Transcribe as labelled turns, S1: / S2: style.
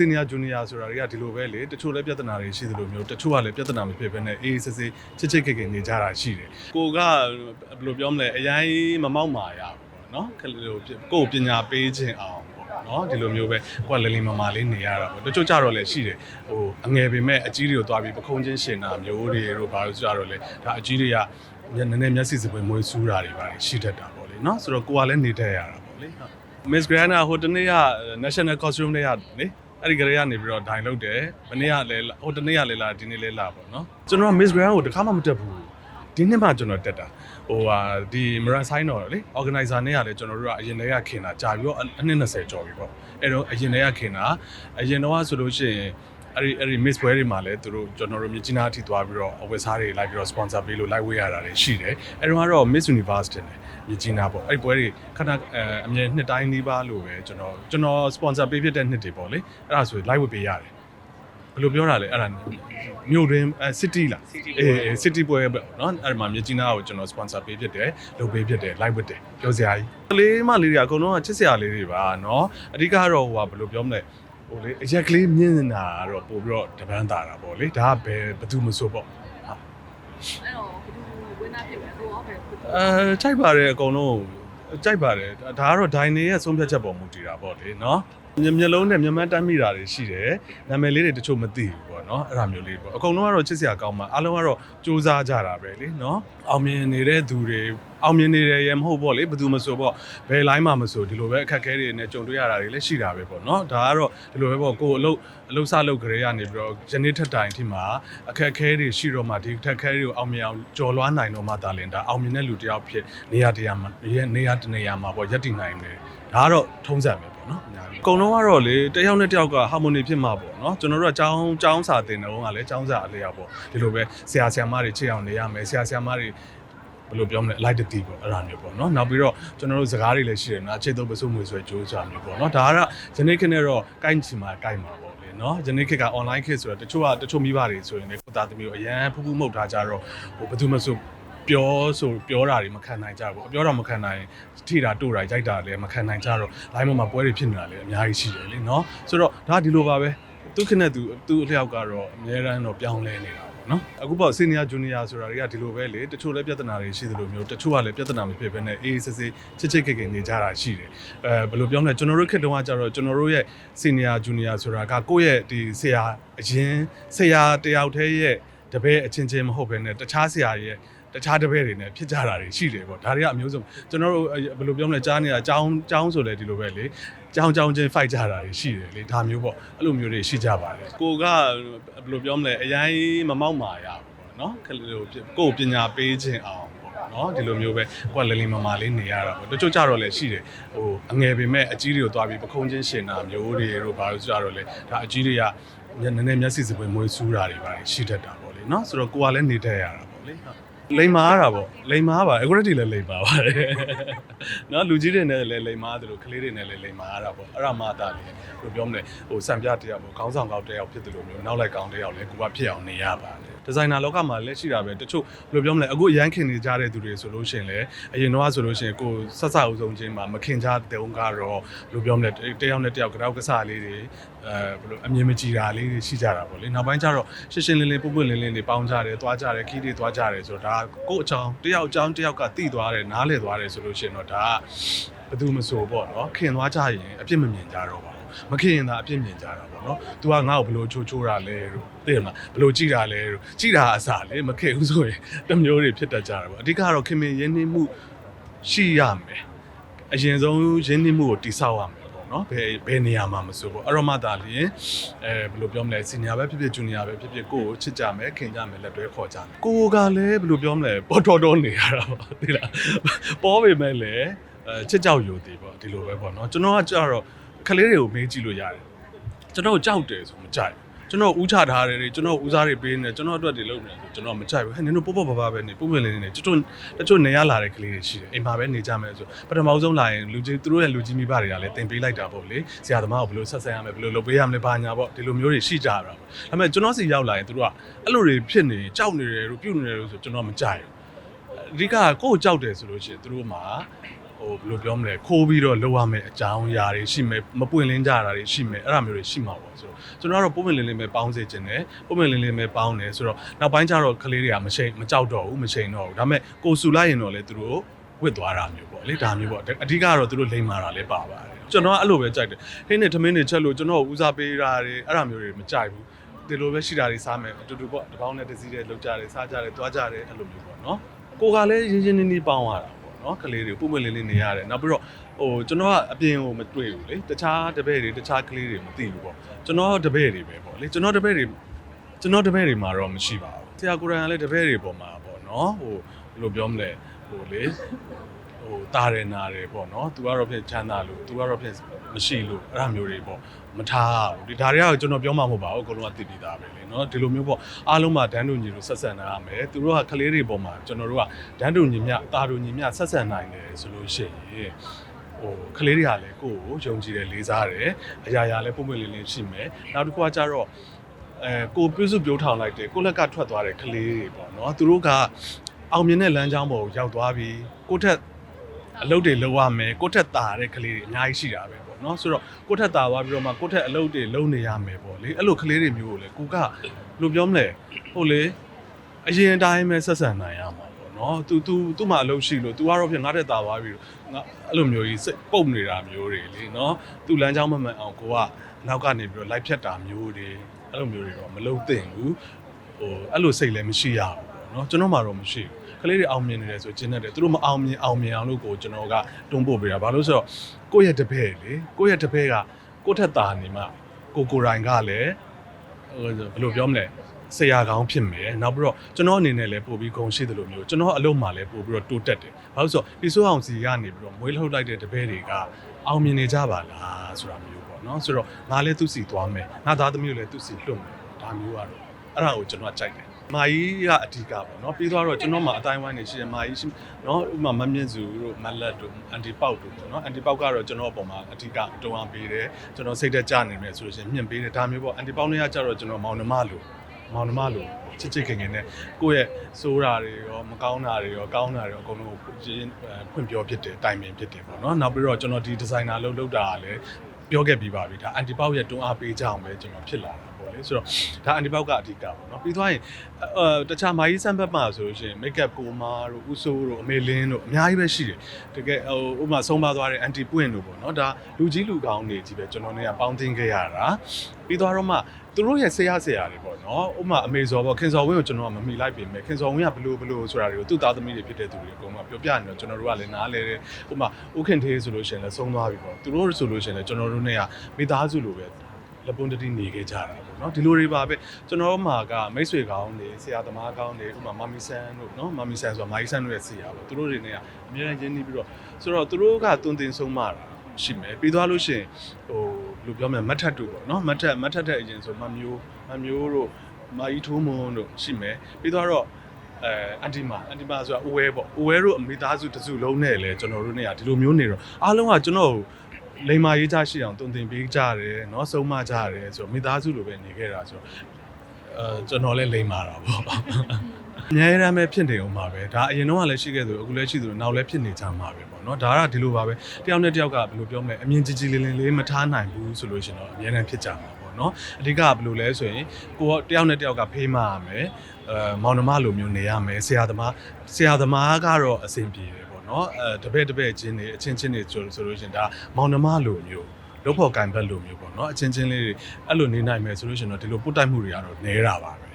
S1: senior junior ဆိုတာတွေကဒီလိုပဲလေတချို့လည်းပြဿနာတွေရှိသလိုမျိုးတချို့ကလည်းပြဿနာမဖြစ်ဘဲနဲ့အေးစစ်စစ်ချစ်ချစ်ခင်ခင်နေကြတာရှိတယ်ကိုကဘယ်လိုပြောမလဲအရင်မမောက်မာရဘူးပေါ့နော်ခလေးကိုကိုယ်ပညာပေးခြင်းအောင်ပေါ့နော်ဒီလိုမျိုးပဲကိုကလလီမမာလေးနေရတာပေါ့တချို့ကြတော့လည်းရှိတယ်ဟိုအငယ်ပေမဲ့အကြီးတွေကိုသွားပြီးပခုံးချင်းရှင်တာမျိုးတွေတို့ဘာလို့ကြတော့လဲဒါအကြီးတွေကနည်းနည်းမျက်စိစပွင့်မွေးစူးတာတွေပါရှိတတ်တာပေါ့လေနော်ဆိုတော့ကိုကလည်းနေတတ်ရတာပေါ့လေဟုတ် Miss Grana ဟိုတနေ့က National Costume တွေကလေ အဲ့ဒီကလေးကနေပြီးတော့ဒိုင်လုပ်တယ်မနေ့ကလည်းဟိုတနေ့ကလည်းလာဒီနေ့လည်းလာပေါ့နော်ကျွန်တော်က Miss Grana ကိုတစ်ခါမှမတက်ဘူးဒီနှစ်မှကျွန်တော်တက်တာဟိုဟာဒီ Maran Sign တော်လေ organizer နဲ့ကလည်းကျွန်တော်တို့ကအရင်တည်းကခင်တာကြာပြီးတော့အနှစ်20ကျော်ပြီပေါ့အဲ့တော့အရင်တည်းကခင်တာအရင်တော့ဆိုလို့ရှိရင် အဲ့ဒီအဲ့ဒီ miss ပွဲတွေမှာလည်းသူတို့ကျွန်တော်တို့မြင်းချင်းနာအထိသွားပြီးတော့အဝတ်စားတွေလိုက်ပြီးတော့ sponsor ပေးလို့လိုက်ဝေးရတာတွေရှိတယ်အဲ့တော့ကတော့ Miss Universe တင်တယ်မြင်းချင်းနာပေါ့အဲ့ဒီပွဲတွေခဏအမြဲနှစ်တိုင်းလေးပါလို့ပဲကျွန်တော်ကျွန်တော် sponsor ပေးဖြစ်တဲ့နှစ်တွေပေါ့လေအဲ့ဒါဆိုလိုက်ဝေးပေးရတယ်ဘယ်လိုပြောတာလဲအဲ့ဒါမြို့တွင်အဲ city လားအေး city ပွဲပေါ့နော်အဲ့မှာမြကြီးနားကိုကျွန်တော် sponsor ပေးဖြစ်တယ်လုပ်ပေးဖြစ်တယ် live ဝတ်တယ်ပြောစရာကြီးကလေးမလေးတွေအကုန်လုံးကချစ်စရာလေးတွေပါနော်အဓိကတော့ဟိုကဘယ်လိုပြောမလဲ ဟိုလေအရက်ကလေးမြင်နေတာတော့ပို့ပြီးတော့တပန်းတာတာပေါ့လေဒါကဘယ်ဘသူမဆိုပေါ့
S2: အဲ့တော့ဘယ်သူဝင်းနာဖြစ်လဲဟိုရောဘယ်
S1: အဲကြိုက်ပါတယ်အကုန်လုံးကြိုက်ပါတယ်ဒါကတော့ဒိုင်နေရဲ့ဆုံးဖြတ်ချက်ပေါ်မူတည်တာပေါ့လေနော် မျိုးလုံးနဲ့မြန်မာတက်မိတာတွေရှိတယ်နာမည်လေးတွေတချို့မသိဘူးပေါ့နော်အဲ့ဒါမျိုးလေးပေါ့အကုန်လုံးကတော့ချစ်စရာကောင်းမှာအားလုံးကတော့စူးစမ်းကြတာပဲလေနော်အောင်မြင်နေတဲ့သူတွေအောင်မြင်နေတယ်ရမဟုတ်ပေါ့လေဘယ်သူမဆိုပေါ့ဘယ်လိုင်းမှမဆိုဒီလိုပဲအခက်အခဲတွေနဲ့ကြုံတွေ့ရတာတွေလည်းရှိတာပဲပေါ့နော်ဒါကတော့ဒီလိုပဲပေါ့ကိုအလုပ်အလုပ်စလုပ်ကြရကနေပြီးတော့ယနေ့ထက်တိုင်အထိမှာအခက်အခဲတွေရှိတော့မှဒီအခက်အခဲတွေကိုအောင်မြင်အောင်ကျော်လွှားနိုင်တော့မှဒါလင်ဒါအောင်မြင်တဲ့လူတယောက်ဖြစ်နေရာတရားမှာနေရာတနေရာမှာပေါ့ရပ်တည်နိုင်တယ်ဒါကတော့ထုံးစံပဲ ပေါ့နော်အများကြီးအကုန်လုံးကတော့လေတယောက်နဲ့တယောက်ကဟာမိုနီဖြစ်မှာပေါ့နော်ကျွန်တော်တို့ကចောင်းចောင်းစာတင်တဲ့ဘုံကလည်းចောင်းစာအလျောက်ပေါ့ဒီလိုပဲဆရာဆရာမတွေချစ်အောင်နေရမယ်ဆရာဆရာမတွေ ဘယ်လိုပြောမလဲအလိုက်တတီပေါ့အဲ့ဒါမျိုးပေါ့နော်နောက်ပြီးတော့ကျွန်တော်တို့စကားတွေလည်းရှိတယ်နော်အခြေသုံးပစုမွေဆွဲကြိုးစားမျိုးပေါ့နော်ဒါကတော့ယနေ့ခေတ်နဲ့တော့ကိုင်းချင်မှာကိုင်းမှာပေါ့လေနော်ယနေ့ခေတ်က online ခေတ်ဆိုတော့တချို့ကတချို့မိဘတွေဆိုရင်လည်းကိုသားသမီးကိုအရန်ဖူးဖူးမှုတ်ထားကြတော့ဟိုဘယ်သူမှဆို ပြောဆိုပြောတာတွေမခံနိုင်ကြဘူးအပြောတာမခံနိုင်ထိတာတို့တာရိုက်တာလည်းမခံနိုင်ကြတော့ line မှာပွဲတွေဖြစ်နေတာလည်းအများကြီးရှိတယ်လေနော်ဆိုတော့ဒါဒီလိုပါပဲသူခနဲ့သူသူအလျောက်ကတော့အများရန်တော့ပြောင်းလဲနေတာပေါ့နော်အခုပေါ့ senior junior ဆိုတာတွေကဒီလိုပဲလေတချို့လည်းပြဿနာတွေရှိသလိုမျိုးတချို့ကလည်းပြဿနာမဖြစ်ဘဲနဲ့အေးစစ်စစ်ချစ်ချစ်ခင်ခင်နေကြတာရှိတယ်အဲဘယ်လိုပြောမလဲကျွန်တော်တို့ခေတ်တုန်းကကြတော့ကျွန်တော်တို့ရဲ့ senior junior ဆိုတာကကိုယ့်ရဲ့ဒီဆရာအရင်ဆရာတယောက်တည်းရဲ့ တပည့်အချင်းချင်းမဟုတ်ဘဲနဲ့တခြားဆရာရဲ့တခြားတပည့်တွေနဲ့ဖြစ်ကြတာတွေရှိတယ်ပေါ့ဒါတွေကအမျိုးစုံကျွန်တော်တို့ဘယ်လိုပြောမလဲကြားနေတာအကြောင်းအကြောင်းဆိုလဲဒီလိုပဲလေကြောင်းကြောင်းချင်း fight ကြတာတွေရှိတယ်လေဒါမျိုးပေါ့အဲ့လိုမျိုးတွေရှိကြပါတယ်ကိုကဘယ်လိုပြောမလဲအရင်မမောက်မာရဘူးပေါ့နော်ခလေးကိုကိုယ်ပညာပေးခြင်းအောင်ပေါ့နော်ဒီလိုမျိုးပဲကိုကလလီမမာလေးနေရတာပေါ့တချို့ကြတော့လည်းရှိတယ်ဟိုအငယ်ပေမဲ့အကြီးတွေကိုသွားပြီးပခုံးချင်းရှင်တာမျိုးတွေတို့ဘာလို့ကြတော့လဲဒါအကြီးတွေကနည်းနည်းမျက်စိစပွင့်မွေးစူးတာတွေပါရှိတတ်တာပေါ့လေ နော်ဆိုတော့ကိုကလည်းနေတတ်ရတာပေါ့လေဟုတ် လိမ်မာရတာပေါ့လိမ်မာပါအခုတည်းလည်းလိမ်ပါပါတယ်နော်လူကြီးတွေနဲ့လည်းလိမ်မာတယ်လို့ကလေးတွေနဲ့လည်းလိမ်မာရတာပေါ့အဲ့ဒါမှသာလေဘယ်လိုပြောမလဲဟိုစံပြတယောက်ပေါ့ခေါင်းဆောင်ကောက်တယောက်ဖြစ်တယ်လို့မျိုးနောက်လိုက်ကောင်းတယောက်လည်းကိုကဖြစ်အောင်နေရပါတယ်ဒီဇိုင်နာလောကမှာလည်းရှိတာပဲတချို့ဘယ်လိုပြောမလဲအခုအရန်ခင်နေကြတဲ့သူတွေဆိုလို့ရှိရင်လည်းအရင်တော့ဆိုလို့ရှိရင်ကိုဆက်ဆအုပ်ဆုံးချင်းမှာမခင်ကြတဲ့ုံကတော့ဘယ်လိုပြောမလဲတယောက်နဲ့တယောက်ကြောက်ကစားလေးတွေအဲဘယ်လိုအမြင်မကြည်တာလေးတွေရှိကြတာပေါ့လေနောက်ပိုင်းကျတော့ရှင်းရှင်းလင်းလင်းပုပ်ပွလင်းလင်းတွေပေါင်းကြတယ်သွားကြတယ်ခီးတွေသွားကြတယ်ဆိုတော့ဒါကိုယ့်အချောင်းတယောက်အချောင်းတယောက်ကတိသွားတယ်နားလေသွားတယ်ဆိုလို့ရှိရင်တော့ဒါကဘယ်သူမဆိုပေါ့နော်ခင်သွားကြရင်အပြစ်မမြင်ကြတော့ပါဘူးမခင်ရင်သာအပြစ်မြင်ကြတာပေါ့နော်။ तू ကငါ့ကိုဘယ်လိုချိုးချိုးတာလဲလို့သိရမလားဘယ်လိုကြည်တာလဲလို့ကြည်တာအစားလေမခင်ဘူးဆိုရင်တစ်မျိုးတွေဖြစ်တတ်ကြတာပေါ့။အဓိကကတော့ခင်မင်ရင်းနှီးမှုရှိရမယ်။အရင်ဆုံးရင်းနှီးမှုကိုတိဆောက်ရမယ်ပေါ့ နော်။ဘယ်ဘယ်နေရာမှာမဆိုပေါ့။အဲ့တော့မှသာလျှင်အဲဘယ်လိုပြောမလဲစီနီယာပဲဖြစ်ဖြစ်ဂျူနီယာပဲဖြစ်ဖြစ်ကိုယ့်ကိုချစ်ကြမယ်ခင်ကြမယ်လက်တွဲခေါ်ကြမယ်။ကိုကလည်းဘယ်လိုပြောမလဲပေါ်တော်တော်နေရတာပေါ့သိလား။ပေါ်ပေမဲ့လည်းအဲချစ်ကြောက်ယူသေးပေါ့ဒီလိုပဲပေါ့နော်။ကျွန်တော်ကကြတော့ကလေးတွေကိုမေးကြည့်လို့ရတယ်။ကျွန်တော်ကြောက်တယ်ဆိုမကြိုက်ဘူး။ ကျွန်တော်ဥချထားတယ်တွေကျွန်တော်ဦးစားတွေပေးနေကျွန်တော်အတွက်တွေလုပ်နေတယ်ဆိုကျွန်တော်မကြိုက်ဘူးဟဲ့နင်တို့ပေါ့ပေါ့ပါပါပဲနေပုံပွင့်လေးနေနေကျွတ်ကျွတ်တချို့နေရလာတဲ့ကလေးတွေရှိတယ်အိမ်မှာပဲနေကြမယ်ဆိုပထမဆုံးလာရင်လူကြီးသူတို့ရဲ့လူကြီးမိဘတွေကလည်းတင်ပေးလိုက်တာပေါ့လေဆရာသမားကိုဘယ်လိုဆက်ဆံရမလဲဘယ်လိုလုပ်ပေးရမလဲဘာညာပေါ့ဒီလိုမျိုးတွေရှိကြတာပေါ့ဒါပေမဲ့ကျွန်တော်စီရောက်လာရင်သူတို့ကအဲ့လိုတွေဖြစ်နေကြောက်နေတယ်လို့ပြုတ်နေတယ်လို့ဆိုကျွန်တော်မကြိုက်ဘူးအဓိကကိုယ့်ကိုကြောက်တယ်ဆိုလို့ရှိရင်သူတို့မှာ ဟဟိုဘယ်လိုပြောမလဲခိုးပြီးတော့လောက်ရမယ်အကြောင်းအရာတွေရှိမယ်မပွင့်လင်းကြတာတွေရှိမယ်အဲ့ဒါမျိုးတွေရှိမှာပေါ့ဆိုတော့ကျွန်တော်ကတော့ပုံမှန်လင်းလင်းပဲပေါင်းစေခြင်းတယ်ပုံမှန်လင်းလင်းပဲပေါင်းတယ်ဆိုတော့နောက်ပိုင်းကျတော့ကလေးတွေကမချိန်မကြောက်တော့ဘူးမချိန်တော့ဘူးဒါပေမဲ့ကိုဆူလိုက်ရင်တော့လေသူတို့ဝစ်သွားတာမျိုးပေါ့လေဒါမျိုးပေါ့အဓိကတော့သူတို့လိမ္မာတာလည်းပါပါတယ်ကျွန်တော်ကအဲ့လိုပဲကြိုက်တယ်ဟင်းနဲ့ထမင်းတွေချက်လို့ကျွန်တော်ဦးစားပေးတာတွေအဲ့ဒါမျိုးတွေမကြိုက်ဘူးဒီလိုပဲရှိတာတွေစားမယ်အတူတူပေါ့တစ်ပေါင်းနဲ့တစ်စီးတဲ့လောက်ကြတယ်စားကြတယ်သွားကြတယ်အဲ့လိုမျိုးပေါ့နော်ကိုကလည်းရင်းရင်းနှီးနှီးပေါင်းရတာ ပေါ့နော်ကလေးတွေပုံမှန်လေးလေးနေရတယ်နောက်ပြီးတော့ဟိုကျွန်တော်ကအပြင်ကိုမတွေ့ဘူးလေတခြားတပည့်တွေတခြားကလေးတွေမသိဘူးပေါ့ကျွန်တော်တပည့်တွေပဲပေါ့လေကျွန်တော်တပည့်တွေကျွန်တော်တပည့်တွေမှာတော့မရှိပါဘူးဆရာကိုရန်ကလည်းတပည့်တွေပေါ်မှာပေါ့နော်ဟိုဘယ်လိုပြောမလဲဟိုလေ ဟိုတာရနာတယ်ပေါ့နော်သူကတော့ဖြစ်ချမ်းသာလို့သူကတော့ဖြစ်မရှိလို့အဲ့ဒါမျိုးတွေပေါ့မထားဘူးဒီဒါတွေကကျွန်တော်ပြောမှာမဟုတ်ပါဘူးအကုန်လုံးကသိပြီးသားပဲလေနော်ဒီလိုမျိုးပေါ့အားလုံးမှာဒန်းတူညီလို့ဆက်ဆံနိုင်ရမယ်သူတို့ကကလေးတွေပေါ်မှာကျွန်တော်တို့ကဒန်းတူညီမျှတာတူညီမျှဆက်ဆံနိုင်တယ်ဆိုလို့ရှိရင်ဟိုကလေးတွေကလည်းကိုယ့်ကိုယုံကြည်တယ်လေးစားတယ်အရာရာလည်းပုံပွင့်လင်းလင်းရှိမယ်နောက်တစ်ခုကကြတော့အဲကိုပြုစုပြောထောင်လိုက်တယ်ကိုလက်ကထွက်သွားတဲ့ကလေးတွေပေါ့နော်သူတို့ကအောင်မြင်တဲ့လမ်းကြောင်းပေါ်ကိုရောက်သွားပြီကိုယ့်ထက် အလုပ်တွေလုပ်ရမယ်ကိုယ့်ထက်တာတဲ့ကလေးတွေအများကြီးရှိတာပဲပေါ့နော်ဆိုတော့ကိုယ့်ထက်တာသွားပြီးတော့မှကိုယ့်ထက်အလုပ်တွေလုပ်နေရမယ်ပေါ့လေအဲ့လိုကလေးတွေမျိုးကိုလေကိုကဘယ်လိုပြောမလဲဟုတ်လေအရင်တိုင်းပဲဆက်ဆံနိုင်ရမှာပေါ့နော် तू तू သူ့မှာအလုပ်ရှိလို့ तू ကတော့ဖြစ်ငါတက်တာသွားပြီးတော့ငါအဲ့လိုမျိုးကြီးစိတ်ပုတ်နေတာမျိုးတွေလေနော် तू လမ်းကြောင်းမမှန်အောင်ကိုကနောက်ကနေပြီးတော့လိုက်ဖြတ်တာမျိုးတွေအဲ့လိုမျိုးတွေတော့မလုပ်သင့်ဘူးဟိုအဲ့လိုစိတ်လည်းမရှိရဘူးပေါ့နော်ကျွန်တော်မှတော့မရှိဘူး ကလေးတွေအောင်မြင်နေတယ်ဆိုကျင်းတတ်တယ်သူတို့မအောင်မြင်အောင်မြင်အောင်လို့ကိုကျွန်တော်ကတွန်းပို့ပေးတာဘာလို့ဆိုတော့ကိုယ့်ရဲ့တပည့်လေကိုယ့်ရဲ့တပည့်ကကိုယ့်ထက်တာနေမှကိုကိုယ်တိုင်ကလည်းဟိုဘယ်လိုပြောမလဲဆရာကောင်းဖြစ်မယ်နောက်ပြီးတော့ကျွန်တော်အနေနဲ့လည်းပို့ပြီးဂုဏ်ရှိတယ်လို့မျိုးကျွန်တော်အလုပ်မှာလည်းပို့ပြီးတော့တိုးတက်တယ်ဘာလို့ဆိုတော့ဒီဆိုအောင်စီကနေပြီးတော့မွေးလှုပ်လိုက်တဲ့တပည့်တွေကအောင်မြင်နေကြပါလားဆိုတာမျိုးပေါ့နော်ဆိုတော့ငါလည်းသူ့စီသွားမယ်ငါသားသမီးကိုလည်းသူ့စီလွတ်မယ်ဒါမျိုးကတော့အဲ့ဒါကိုကျွန်တော်ကကြိုက်တယ် မာကြီးကအဓိကပေါ့နော်ပြီးတော့ကျွန်တော်မှအတိုင်းဝိုင်းနေရှိတယ်မာကြီးရှိနော်ဥပမာမမြင့်စုတို့မလက်တို့အန်တီပေါက်တို့ပေါ့နော်အန်တီပေါက်ကတော့ကျွန်တော်အပေါ်မှာအဓိကတုံးအောင်ပေးတယ်ကျွန်တော်စိတ်သက်ကြနေမယ်ဆိုလို့ရှိရင်မြင့်ပေးတယ်ဒါမျိုးပေါ့အန်တီပေါက်တွေကကြတော့ကျွန်တော်မောင်နှမလို့မောင်နှမလို့ချစ်ချစ်ခင်ခင်နဲ့ကိုယ့်ရဲ့စိုးတာတွေရောမကောင်းတာတွေရောကောင်းတာတွေရောအကုန်လုံးကိုရင်းဖွင့်ပြောဖြစ်တယ်တိုင်ပင်ဖြစ်တယ်ပေါ့နော်နောက်ပြီးတော့ကျွန်တော်ဒီဒီဇိုင်နာလုပ်လုပ်တာကလည်းပြောခဲ့ပြီးပါပြီဒါအန်တီပေါက်ရဲ့တွန်းအားပေးကြအောင်ပဲကျွန်တော်ဖြစ်လာတာပေါ့ လေဆိုတော့ဒါအန်တီပေါက်ကအဓိကပေါ့နော်ပြီးသွားရင်အဲတခြားမာကြီးစံဘက်မှာဆိုလို့ရှိရင် make up ကိုမာတို့ဥဆိုးတို့အမေလင်းတို့အများကြီးပဲရှိတယ်တကယ်ဟိုဥပမာဆုံးပါသွားတဲ့ anti point တို့ပေါ့နော်ဒါလူကြီးလူကောင်းတွေကြီးပဲကျွန်တော်တွေကပေါင်းတင်ခဲ့ရတာပြီးသွားတော့မှသူတို့ရဲ့ဆရာဆရာတွေပေါ့နော်ဥပမာအမေဇော်ပေါ့ခင်ဇော်ဝင်းကိုကျွန်တော်ကမမိလိုက်ပြင်မယ်ခင်ဇော်ဝင်းကဘလို့ဘလို့ဆိုတာတွေကိုသူ့သားသမီးတွေဖြစ်တဲ့သူတွေအကုန်လုံးပြောပြနေတော့ကျွန်တော်တို့ကလည်းနားလဲတယ်ဥပမာဥခင်သေးဆိုလို့ရှိရင်လည်းဆုံးသွားပြီပေါ့သူတို့ဆိုလို့ရှိရင်လည်းကျွန်တော်တို့နဲ့ကမိသားစုလိုပဲ လက်ပွန်တတိနေခဲ့ကြတာပေါ့နော်ဒီလိုတွေပါပဲကျွန်တော်တို့မှာကမိတ်ဆွေကောင်းတွေဆရာသမားကောင်းတွေဥပမာမမီဆန်တို့နော်မမီဆန်ဆိုတာမာကြီးဆန်တို့ရဲ့ဆရာပေါ့သူတို့တွေနဲ့ကအများကြီးရင်းနှီးပြီးတော့ဆိုတော့သူတို့ကတွင်တင်ဆုံးမတာရှိမယ်ပြီးသွားလို့ရှိရင်ဟိုဘယ်လိုပြောမလဲမတ်ထတ်တို့ပေါ့နော်မတ်ထတ်မတ်ထတ်တဲ့အရင်ဆိုမမျိုးမမျိုးတို့မာကြီးထိုးမွန်းတို့ရှိမယ်ပြီးသွားတော့အဲအန်တီမာအန်တီမာဆိုတာအိုဝဲပေါ့အိုဝဲတို့အမိသားစုတစ်စုလုံးနဲ့လည်းကျွန်တော်တို့နဲ့ကဒီလိုမျိုးနေတော့အားလုံးကကျွန်တော်ကို လိမ္မာရေးကြရှိအောင်တုံသင်ပေးကြတယ်เนาะဆုံးမကြတယ်ဆိုတော့မိသားစုလိုပဲနေခဲ့တာဆိုတော့အဲကျွန်တော်လည်းလိမ္မာတာပေါ့အများရမ်းပဲဖြစ်နေအောင်ပါပဲဒါအရင်တော့ကလည်းရှိခဲ့သူအခုလည်းရှိသူနောက်လည်းဖြစ်နေကြမှာပဲပေါ့เนาะဒါကဒီလိုပါပဲတယောက်နဲ့တယောက်ကဘယ်လိုပြောမလဲအမြင်ကြီးကြီးလင်းလင်းလေးမထားနိုင်ဘူးဆိုလို့ရှိရင်တော့အများနဲ့ဖြစ်ကြမှာပေါ့เนาะအဓိကကဘယ်လိုလဲဆိုရင်ကိုကတယောက်နဲ့တယောက်ကဖေးမရမယ်အဲမောင်နှမလိုမျိုးနေရမယ်ဆရာသမားဆရာသမားကတော့အဆင်ပြေတယ် နော်အဲတပည့်တပည့်ချင်းတွေအချင်းချင်းတွေဆိုလို့ရှင်ဒါမောင်နှမလိုမျိုးလုပ်ဖို့ကင်ဘက်လိုမျိုးပေါ့နော်အချင်းချင်းလေးတွေအဲ့လိုနေနိုင်မယ်ဆိုလို့ရှင်တော့ဒီလိုပုတ်တိုက်မှုတွေကတော့နဲတာပါပဲ